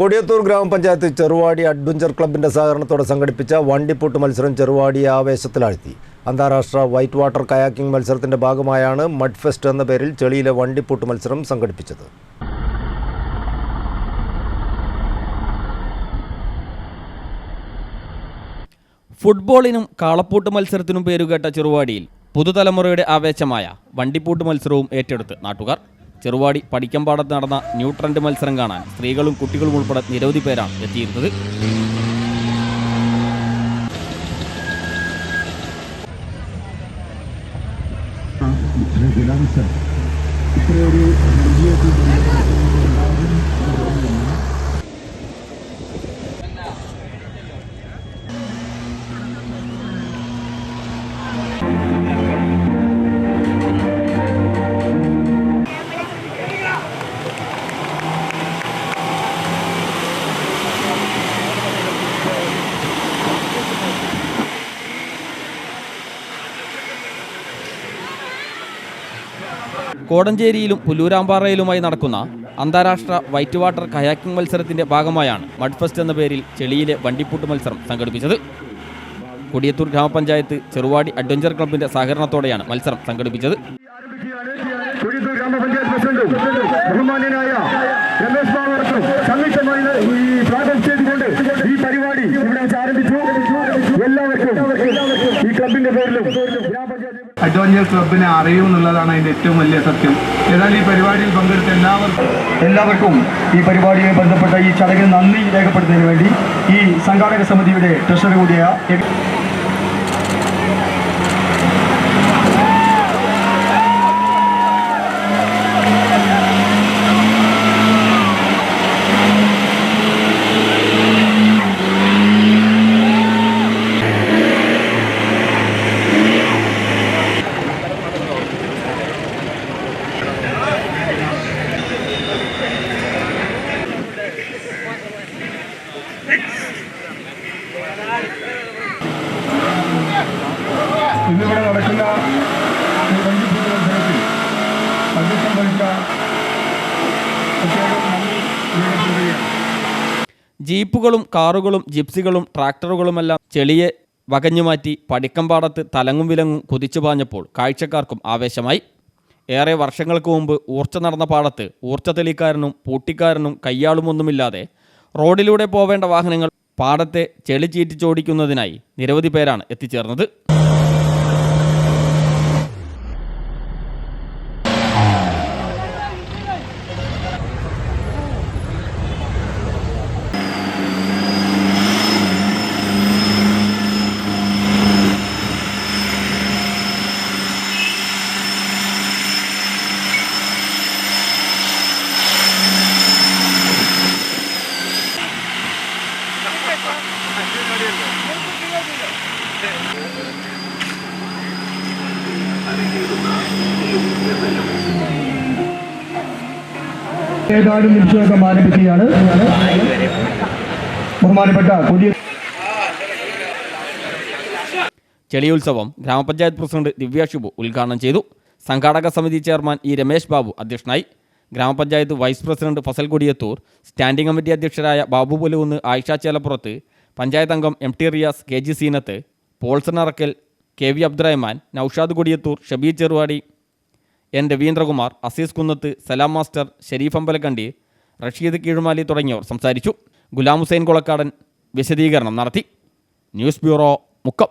കൊടിയത്തൂർ ഗ്രാമപഞ്ചായത്ത് ചെറുവാടി അഡ്വഞ്ചർ ക്ലബിന്റെ സഹകരണത്തോടെ സംഘടിപ്പിച്ച വണ്ടിപ്പൂട്ട് മത്സരം ചെറുവാടി ആവേശത്തിലാഴ്ത്തി. അന്താരാഷ്ട്ര വൈറ്റ് വാട്ടർ കയാക്കിംഗ് മത്സരത്തിന്റെ ഭാഗമായാണ് മഡ് ഫെസ്റ്റ് എന്ന പേരിൽ ചെളിയിലെ വണ്ടിപ്പൂട്ട് മത്സരം സംഘടിപ്പിച്ചത്. ഫുട്ബോളിനും കാളപ്പൂട്ട് മത്സരത്തിനും പേരുകേട്ട ചെറുവാടിയിൽ പുതുതലമുറയുടെ ആവേശമായ വണ്ടിപ്പൂട്ട് മത്സരവും ഏറ്റെടുത്ത് നാട്ടുകാർ ചെറുവാടി പടിക്കമ്പാടത്ത് നടന്ന ന്യൂ ട്രെൻഡ് മത്സരം കാണാൻ സ്ത്രീകളും കുട്ടികളും ഉൾപ്പെടെ നിരവധി പേരാണ് എത്തിയിരുന്നത്. കോടഞ്ചേരിയിലും പുല്ലൂരാമ്പാറയിലുമായി നടക്കുന്ന അന്താരാഷ്ട്ര വൈറ്റ് വാട്ടർ കയാക്കിംഗ് മത്സരത്തിന്റെ ഭാഗമായാണ് മഡ് ഫെസ്റ്റ് എന്ന പേരിൽ ചെളിയിലെ വണ്ടിപ്പൂട്ട് മത്സരം സംഘടിപ്പിച്ചത്. കൊടിയത്തൂർ ഗ്രാമപഞ്ചായത്ത് ചെറുവാടി അഡ്വഞ്ചർ ക്ലബിന്റെ സഹകരണത്തോടെയാണ് മത്സരം സംഘടിപ്പിച്ചത്. രമേശ് ഈ ഈ പരിപാടി ഇവിടെ ആരംഭിച്ചു. എല്ലാവർക്കും ഈ ക്ലബിന്റെ പേരിലും അഡ്വഞ്ചർ ക്ലബിനെ അറിയും എന്നുള്ളതാണ് അതിന്റെ ഏറ്റവും വലിയ സത്യം. ഏതായാലും ഈ പരിപാടിയിൽ പങ്കെടുത്ത എല്ലാവർക്കും എല്ലാവർക്കും ഈ പരിപാടിയുമായി ബന്ധപ്പെട്ട ഈ ചടങ്ങിൽ നന്ദി രേഖപ്പെടുത്തുന്നതിന് വേണ്ടി ഈ സംഘാടക സമിതിയുടെ ട്രഷറി കൂടിയ ഇന്നിവിടെ നടക്കുന്ന ഈ അധ്യക്ഷം വഹിച്ച ജീപ്പുകളും കാറുകളും ജിപ്സികളും ട്രാക്ടറുകളുമെല്ലാം ചെളിയെ വകഞ്ഞുമാറ്റി പടിക്കമ്പാടത്ത് തലങ്ങും വിലങ്ങും കുതിച്ചു പാഞ്ഞപ്പോൾ കാഴ്ചക്കാർക്കും ആവേശമായി. ഏറെ വർഷങ്ങൾക്ക് മുമ്പ് ഊർച്ച നടന്ന പാടത്ത് ഊർച്ച തെളിക്കാരനും പൂട്ടിക്കാരനും കയ്യാളുമൊന്നുമില്ലാതെ റോഡിലൂടെ പോവേണ്ട വാഹനങ്ങൾ പാടത്തെ ചെളി ചീറ്റിച്ചോടിക്കുന്നതിനായി നിരവധി പേരാണ് എത്തിച്ചേർന്നത്. ഏതാനും നിക്ഷേപം ആരംഭിക്കുകയാണ്. ബഹുമാനപ്പെട്ട പുതിയ ചെളിയുത്സവം ഗ്രാമപഞ്ചായത്ത് പ്രസിഡന്റ് ദിവ്യ ഷിബു ഉദ്ഘാടനം ചെയ്തു. സംഘാടക സമിതി ചെയർമാൻ ഇ രമേശ് ബാബു അധ്യക്ഷനായി. ഗ്രാമപഞ്ചായത്ത് vice president Fasal Kodiyathur standing committee അധ്യക്ഷരായ Babu Puluvunnu Ayisha Chelappurath panchayat അംഗം M T Riyas K G Seenath Paulson Arakkal K V Abdurahman Noushad Kodiyathur Shabeer Cheruvadi N Raveendrakumar Azeez Kunnath Salam master Sherif Ambalakkandi Rasheed Keezhumali തുടങ്ങിയവർ സംസാരിച്ചു. ഗുലാം ഹുസൈൻ കൊളക്കാടൻ വിശദീകരണം നടത്തി. News bureau Mukkam.